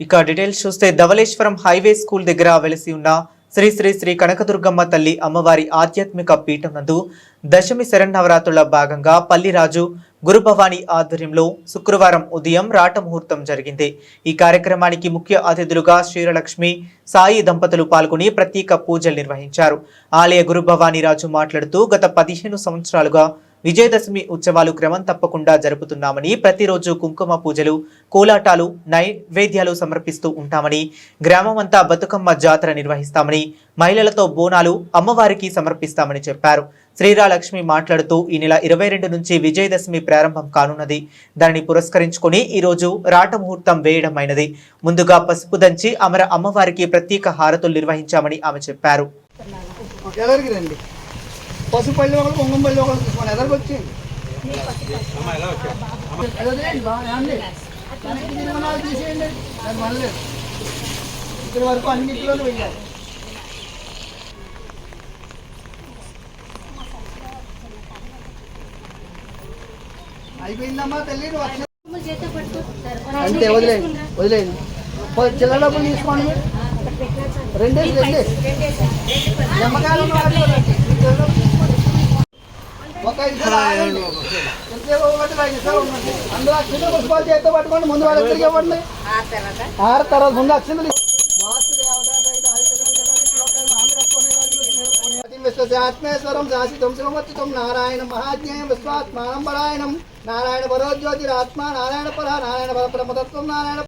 ఇక డీటెయిల్స్ చూస్తే Dhavaleswaram highway school దగ్గర వెలిసి ఉన్న శ్రీ శ్రీ శ్రీ కనకదుర్గమ్మ తల్లి అమ్మవారి ఆధ్యాత్మిక పీఠం నందు దశమి శరన్నవరాత్రుల భాగంగా పల్లిరాజు గురుభవాని ఆధ్వర్యంలో శుక్రవారం ఉదయం రాట ముహూర్తం జరిగింది. ఈ కార్యక్రమానికి ముఖ్య అతిథులుగా శ్రీరలక్ష్మి సాయి దంపతులు పాల్గొని ప్రత్యేక పూజలు నిర్వహించారు. ఆలయ గురుభవాని రాజు మాట్లాడుతూ గత పదిహేను సంవత్సరాలుగా విజయదశమి ఉత్సవాలు క్రమం తప్పకుండా జరుపుతున్నామని ప్రతిరోజు కుంకుమ పూజలు కోలాటాలు నైవేద్యాలు సమర్పిస్తూ ఉంటామని గ్రామమంతా బతుకమ్మ జాతర నిర్వహిస్తామని మహిళలతో బోనాలు అమ్మవారికి సమర్పిస్తామని చెప్పారు. శ్రీరాలక్ష్మి మాట్లాడుతూ ఈ నెల ఇరవై రెండు నుంచి విజయదశమి ప్రారంభం కానున్నది. దానిని పురస్కరించుకొని ఈ రోజు రాట ముహూర్తం వేయడం అయినది. ముందుగా పసుపు దంచి అమర అమ్మవారికి ప్రత్యేక హారతులు నిర్వహించామని ఆమె చెప్పారు. ఎదరికి పసుపు పల్లి ఒకరు కుంకుమ పల్లి ఒకరు తీసుకోండి ఎదరికి వచ్చింది తీసేయండి. మనలేదు. ఇక్కడ వరకు అన్నింటిలోనూ వెయ్యాలి. అయిపోయిందమ్మా తల్లి అంతే వదిలేయండి వదిలేయండి. చిల్లర డబ్బులు తీసుకోండి. రెండేసి రెండేసి నిమ్మకాయలు అందులో అక్షింతలు పుష్పాలు చేతితో పట్టుకోండి ముందు వాళ్ళిద్దరికి ఇవ్వండి. ఆరు తర్వాత ముందు అక్షింతలు వాస్తు దేవతా సహిత హరితగణ ఆత్మేశ్వరం శాసితం నారాయణ మహాజ్ఞేయం విశ్వాత్మానం పరాయణం. నారాయణ పరోజ్యోతిరాత్మ నారాయణ పర నారాయణ పర బ్రహ్మతత్వం నారాయణ